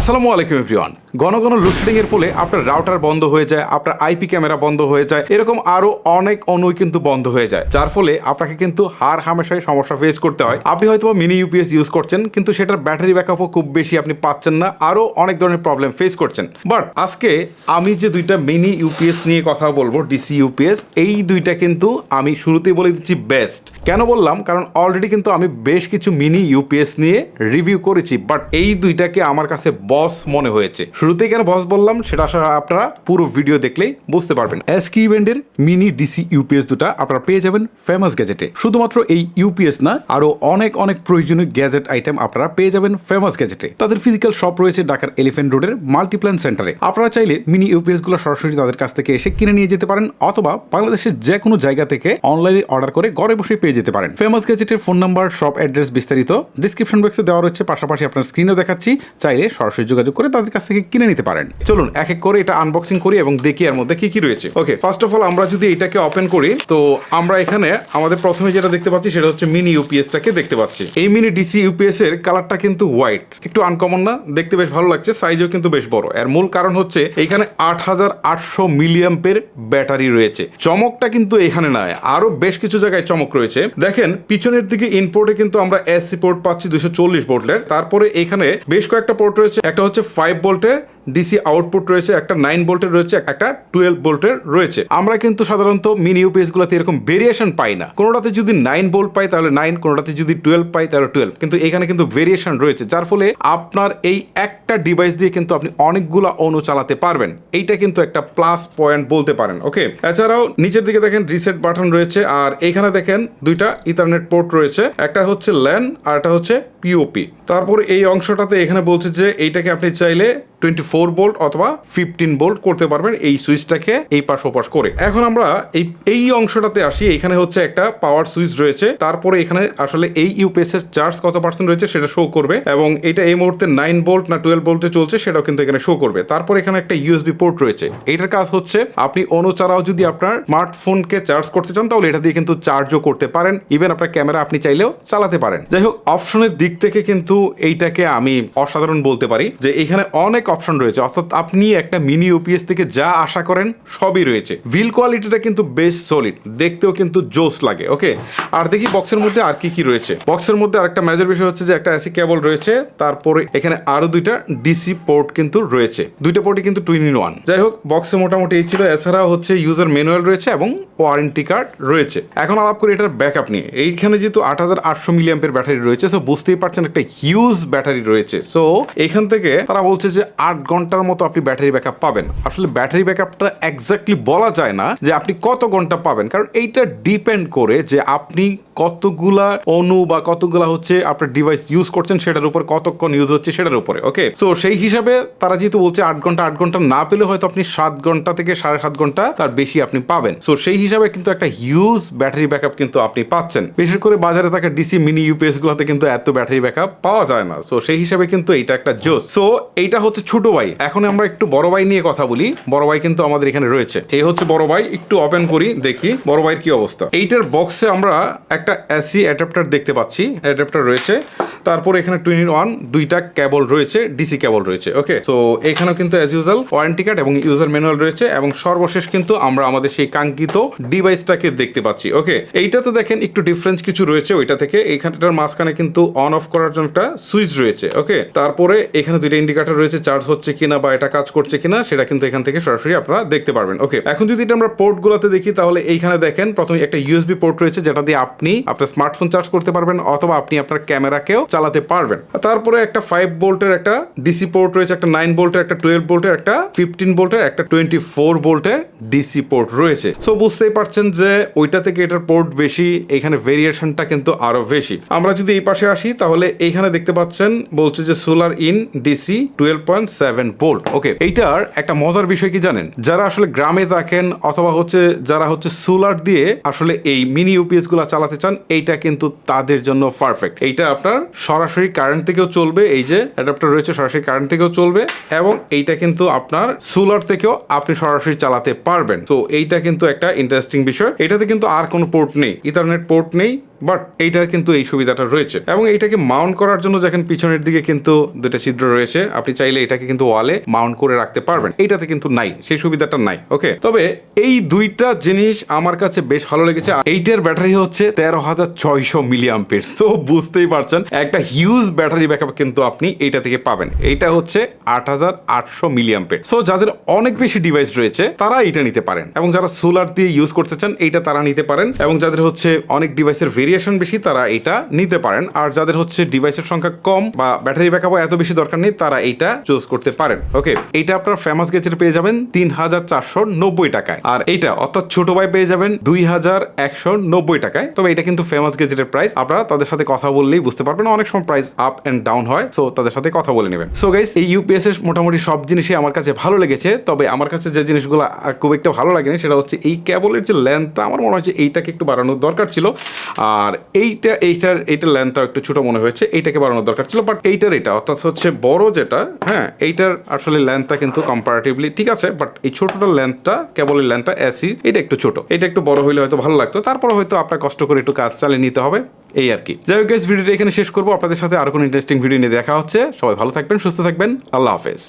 আসসালামু আলাইকুম, এভরিওয়ান। ঘন ঘন লোডশেডিং এর ফলে আপনার রাউটার বন্ধ হয়ে যায়, আপনার আইপি ক্যামেরা বন্ধ হয়ে যায়, এরকম আরও অনেক অনুই কিন্তু বন্ধ হয়ে যায়, যার ফলে আপনাকে কিন্তু হার হামেশাই সমস্যা ফেস করতে হয়। আপনি হয়তো মিনি ইউপিএস ইউজ করছেন, কিন্তু সেটার ব্যাটারি ব্যাকআপও খুব বেশি আপনি পাচ্ছেন না, আরও অনেক ধরনের প্রবলেম ফেস করছেন। বাট আজকে আমি যে দুইটা মিনি ইউপিএস নিয়ে কথা বলব ডিসি ইউপিএস এই দুইটা কিন্তু আমি শুরুতেই বলে দিচ্ছি বেস্ট কেন বললাম? কারণ অলরেডি কিন্তু আমি বেশ কিছু মিনি ইউপিএস নিয়ে রিভিউ করেছি বাট এই দুইটাকে আমার কাছে বস মনে হয়েছে। শুরুতেই কেন বস বললাম, সেটা আপনারা পুরো ভিডিও দেখলেই বুঝতে পারবেন। এসকি ইভেন্টের মিনি ডিসি ইউপিএস দুটা আপনারা পেয়ে যাবেন ফেমাস গ্যাজেটে শুধুমাত্র এই ইউপিএস না, আরও অনেক অনেক প্রয়োজনীয় গ্যাজেট আইটেম আপনারা পেয়ে যাবেন ফেমাস গ্যাজেটে তাদের ফিজিক্যাল শপ রয়েছে ঢাকার এলিফেন্ট রোডের মাল্টিপ্ল্যান সেন্টারে আপনারা চাইলে মিনি ইউপিএসগুলো সরাসরি তাদের কাছ থেকে এসে কিনে নিয়ে যেতে পারেন, অথবা বাংলাদেশের যে কোনো জায়গা থেকে অনলাইনে অর্ডার করে ঘরে বসে পেয়ে যেতে পারেন। ফেমাস গ্যাজেটের ফোন নাম্বার শপ অ্যাড্রেস বিস্তারিত ডিসক্রিপশন বক্সে দেওয়া রয়েছে, পাশাপাশি আপনার স্ক্রিনেও দেখাচ্ছি। চাইলে সরাসরি যোগাযোগ করে তাদের কাছ থেকে কিনে নিতে পারেন। চলুন এক এক করে এটা আনবক্সিং করি এবং দেখি এর মধ্যে কি কি রয়েছে। ওকে ফার্স্ট অফ অল আমরা যদি এটাকে ওপেন করি, তো আমরা এখানে আমাদের প্রথমে যেটা দেখতে পাচ্ছি সেটা হচ্ছে মিনি ইউপিএস ইউপিএসটাকে দেখতে পাচ্ছি। এই মিনি ডিসি ইউপিএস এর কালারটা কিন্তু হোয়াইট একটু আনকমন না? দেখতে বেশ ভালো লাগছে সাইজও কিন্তু বেশ বড়। এর মূল কারণ হচ্ছে এখানে আট হাজার আটশো মিলিয়াম্পের ব্যাটারি রয়েছে। চমকটা কিন্তু এখানে নয় আরও বেশ কিছু জায়গায় চমক রয়েছে। দেখেন, পিছনের দিকে ইনপোর্টে কিন্তু আমরা এসি পোর্ট পাচ্ছি দুশো চল্লিশ ভোল্টের। তারপরে এখানে বেশ কয়েকটা পোর্ট রয়েছে একটা হচ্ছে ফাইভ ভোল্টের ডিসি আউটপুট রয়েছে, একটা নাইন ভোল্টের রয়েছে, একটা টুয়েলভ ভোল্টের রয়েছে। আমরা কিন্তু সাধারণত মিনি ইউপিএস গুলোতে এরকম ভেরিয়েশন পাই না। কোনোটাতে যদি নাইন ভোল্ট পাই, তাহলে নাইন কোনোটাতে যদি টুয়েলভ পাই, তাহলে টুয়েলভ কিন্তু এখানে কিন্তু ভেরিয়েশন রয়েছে, যার ফলে আপনার এই একটা ডিভাইস দিয়ে কিন্তু আপনি অনেকগুলো অনু চালাতে পারবেন। এইটা কিন্তু একটা প্লাস পয়েন্ট বলতে পারেন ওকে এছাড়াও নিচের দিকে দেখেন রিসেট বাটন রয়েছে, আর এইখানে দেখেন দুইটা ইথারনেট পোর্ট রয়েছে, একটা হচ্ছে ল্যান আর একটা হচ্ছে পিওপি তারপর এই অংশটাতে এখানে বলছে যে এইটাকে আপনি চাইলে টোয়েন্টি ফোর বোল্ট অথবা ফিফটিন বোল্ট করতে পারবেন এই সুইচটাকে এই পাশ ওপাশ করে। এখন আমরা এই এই অংশটাতে আসি। এখানে হচ্ছে একটা পাওয়ার সুইচ রয়েছে। তারপরে এখানে আসলে এই ইউপিএস এর চার্জ কত পার্সেন্ট রয়েছে সেটা শো করবে এবং এটা এই মুহূর্তে নাইন বোল্ট না টুয়েলভ বোল্টে চলছে সেটাও কিন্তু এখানে শো করবে। তারপর এখানে একটা ইউএসবি পোর্ট রয়েছে। এটার কাজ হচ্ছে আপনি অনু ছাড়াও যদি আপনার স্মার্টফোনকে চার্জ করতে চান তাহলে এটা দিয়ে কিন্তু চার্জও করতে পারেন। ইভেন আপনার ক্যামেরা আপনি চাইলেও চালাতে পারেন। যাই হোক অপশনের দিক থেকে কিন্তু এইটাকে আমি অসাধারণ বলতে পারি যে এখানে অনেক অপশন রয়েছে। অর্থাৎ আপনি একটা মিনি ইউপিএস থেকে যা আশা করেন সবই রয়েছে। ভিল কোয়ালিটিটা কিন্তু বেশ সলিড দেখতেও কিন্তু জোস লাগে ওকে আর দেখি বক্সের মধ্যে আর কি কি রয়েছে। বক্সের মধ্যে আরেকটা মেজর বিষয় হচ্ছে যে একটা এসি কেবল রয়েছে, তারপরে এখানে আরও দুইটা ডিসি পোর্ট কিন্তু রয়েছে। দুইটা পোর্টই কিন্তু টুইন ইন ওয়ান যাই হোক বক্সে মোটামুটি এই ছিল। এছাড়াও হচ্ছে ইউজার ম্যানুয়াল রয়েছে এবং ওয়ারেন্টি কার্ড রয়েছে। এখন আলাপ করি এটার ব্যাকআপ নিয়ে। এইখানে যেহেতু আট হাজার আটশো মিলিয়াম্পের ব্যাটারি রয়েছে সো বুঝতেই পারছেন একটা হিউজ ব্যাটারি রয়েছে। সো এখান থেকে তারা বলছে যে আট ঘণ্টার মতো আপনি ব্যাটারি ব্যাকআপ পাবেন। আসলে ব্যাটারি ব্যাকআপটা এক্স্যাক্টলি বলা যায় না যে আপনি কত ঘণ্টা পাবেন। কারণ এইটা ডিপেন্ড করে যে আপনি কতগুলা অনু বা কতগুলা হচ্ছে আপনার ডিভাইস ইউজ করছেন সেটার উপর কতক্ষণ ইউজ হচ্ছে সেটার উপরে ওকে সো সেই হিসাবে তারা যেহেতু বলছে আট ঘণ্টা আট ঘণ্টা না পেলে হয়তো আপনি সাত ঘণ্টা থেকে সাড়ে সাত ঘণ্টা তার বেশি আপনি পাবেন। সো সেই হিসাবে কিন্তু একটা হিউজ ব্যাটারি ব্যাকআপ কিন্তু আপনি পাচ্ছেন। বিশেষ করে বাজারে থাকা ডিসি মিনি ইউপিএস গুলোতে কিন্তু এত ব্যাটারি ব্যাকআপ পাওয়া যায় না। সো সেই হিসাবে কিন্তু এইটা একটা জোস সো এইটা হচ্ছে ছোট ভাই। এখন আমরা একটু বড় ভাই নিয়ে কথা বলি। বড় ভাই কিন্তু আমাদের এখানে রয়েছে। এই হচ্ছে বড় ভাই, একটু ওপেন করি, দেখি বড় ভাইয়ের কি অবস্থা। এইটার বক্সে আমরা একটা এসি অ্যাডাপ্টার দেখতে পাচ্ছি। অ্যাডাপ্টার রয়েছে। তারপর এখানে টুইন ওয়ান দুইটা কেবল রয়েছে ডিসি কেবল রয়েছে। ওকে তো এখানেও কিন্তু অ্যাজ ইউজাল ওয়ারেন্টি কার্ড এবং ইউজার ম্যানুয়াল রয়েছে এবং সর্বশেষ কিন্তু আমরা আমাদের সেই কাঙ্ক্ষিত ডিভাইসটাকে দেখতে পাচ্ছি। ওকে এইটাতে দেখেন একটু ডিফারেন্স কিছু রয়েছে ওইটা থেকে। এইখানটার মাঝখানে কিন্তু অন অফ করার জন্য একটা সুইচ রয়েছে ওকে তারপরে এখানে দুইটা ইন্ডিকেটর রয়েছে চার্জ হচ্ছে কিনা বা এটা কাজ করছে কিনা, সেটা কিন্তু এখান থেকে সরাসরি আপনারা দেখতে পারবেন ওকে এখন যদি এটা আমরা পোর্ট গুলোতে দেখি, তাহলে এইখানে দেখেন, প্রথমে একটা ইউএসবি পোর্ট রয়েছে, যেটা দিয়ে আপনি আপনার স্মার্টফোন চার্জ করতে পারবেন, অথবা আপনি আপনার ক্যামেরাকেও চালাতে পারবেন। তারপরে একটা ফাইভ ভোল্টের একটা ডিসি পোর্ট রয়েছে, একটা নাইন ভোল্টের একটা টুয়েলভ ভোল্টের একটা ফিফটিন ভোল্টের একটা টোয়েন্টি ফোর ভোল্টের ডিসি পোর্ট রয়েছে। সো বুঝতেই পারছেন যে ওইটা থেকে এটার পোর্ট বেশি, এখানে ভেরিয়েশনটা কিন্তু আরও বেশি। আমরা যদি এই পাশে আসি, তাহলে এইখানে দেখতে পাচ্ছেন, বলছে যে solar in DC twelve point seven volt okay এইটার একটা মজার বিষয় কি জানেন? যারা আসলে গ্রামে থাকেন অথবা হচ্ছে যারা হচ্ছে সোলার দিয়ে আসলে এই মিনি ইউপিএসগুলা চালাতে চান, এইটা কিন্তু তাদের জন্য পারফেক্ট এইটা আপনার সরাসরি কারেন্ট থেকেও চলবে, এই যে অ্যাডাপ্টার রয়েছে সরাসরি কারেন্ট থেকেও চলবে, এবং এইটা কিন্তু আপনার সোলার থেকেও আপনি সরাসরি চালাতে পারবেন। তো এইটা কিন্তু একটা ইন্টারেস্টিং বিষয়। এটাতে কিন্তু আর কোনো পোর্ট নেই ইথারনেট পোর্ট নেই বাট এইটার কিন্তু এই সুবিধাটা রয়েছে। এবং এইটাকে মাউন্ট করার জন্য দেখেন পিছনের দিকে কিন্তু দুটা ছিদ্র রয়েছে। আপনি চাইলে এটাকে কিন্তু ওয়ালে মাউন্ট করে রাখতে পারবেন। এইটাতে কিন্তু নাই, সেই সুবিধাটা নাই, ওকে? তবে এই দুইটা জিনিস আমার কাছে বেশ ভালো লেগেছে। এইটার ব্যাটারি হচ্ছে তেরো হাজার ছয়শো মিলিয়াম পেজ তো বুঝতেই পারছেন, একটা হিউজ ব্যাটারি ব্যাকআপ কিন্তু আপনি এইটা থেকে পাবেন। এইটা হচ্ছে আট হাজার আটশো মিলিয়াম পেজ সো যাদের অনেক বেশি ডিভাইস রয়েছে, তারা এটা নিতে পারেন। এবং যারা সোলার দিয়ে ইউজ করতে চান, এইটা তারা নিতে পারেন। এবং যাদের হচ্ছে অনেক ডিভাইসের ভেরিয়েশন বেশি, তারা এটা নিতে পারেন। আর যাদের হচ্ছে ডিভাইসের সংখ্যা কম বা ব্যাটারি ব্যাকআপ এত বেশি দরকার নেই, তারা এইটা চুজ করতে পারেন। ওকে এইটা আপনার ফেমাস গেজের পেয়ে যাবেন তিন হাজার চারশো নব্বই টাকায়। আর এইটা অর্থাৎ ছোট ভাই পেয়ে যাবেন দুই হাজার একশো নব্বই টাকায়। তবে এটা কিন্তু ফেমাস গেজেটের প্রাইস আপনারা তাদের সাথে কথা বললেই বুঝতে পারবেন অনেক সময় প্রাইস আপ এন্ড ডাউন হয় সো তাদের সাথে কথা বলে নেবেন। সো গাইস এই ইউপিএস এর মোটামুটি সব জিনিসই আমার কাছে ভালো লেগেছে। তবে আমার কাছে যে জিনিসগুলো খুব একটা ভালো লাগেনি, সেটা হচ্ছে এই কেবলের যে লেন্থটা আমার মনে হচ্ছে এইটাকে একটু বাড়ানোর দরকার ছিল। আর এইটা, এইটার এইটার লেন্থটা একটু ছোট মনে হয়েছে এইটাকে বাড়ানোর দরকার ছিল বাট এইটার এটা অর্থাৎ হচ্ছে বড় যেটা হ্যাঁ এইটার আসলে লেন্থটা কিন্তু কম্পারেটিভলি ঠিক আছে বাট এই ছোটটা লেন্থটা কেবল এই লেন্থটা এসি এটা একটু ছোট। এটা একটু বড় হইলে হয়তো ভালো লাগতো তারপর হয়তো আপনার কষ্ট করে একটু কাজ চালিয়ে নিতে হবে এই আর কি। যাই হোক guys, ভিডিওটা এখানে শেষ করব আপনাদের সাথে আরও কোনো ইন্টারেস্টিং ভিডিও নিয়ে দেখা হচ্ছে সবাই ভালো থাকবেন সুস্থ থাকবেন আল্লাহ হাফেজ।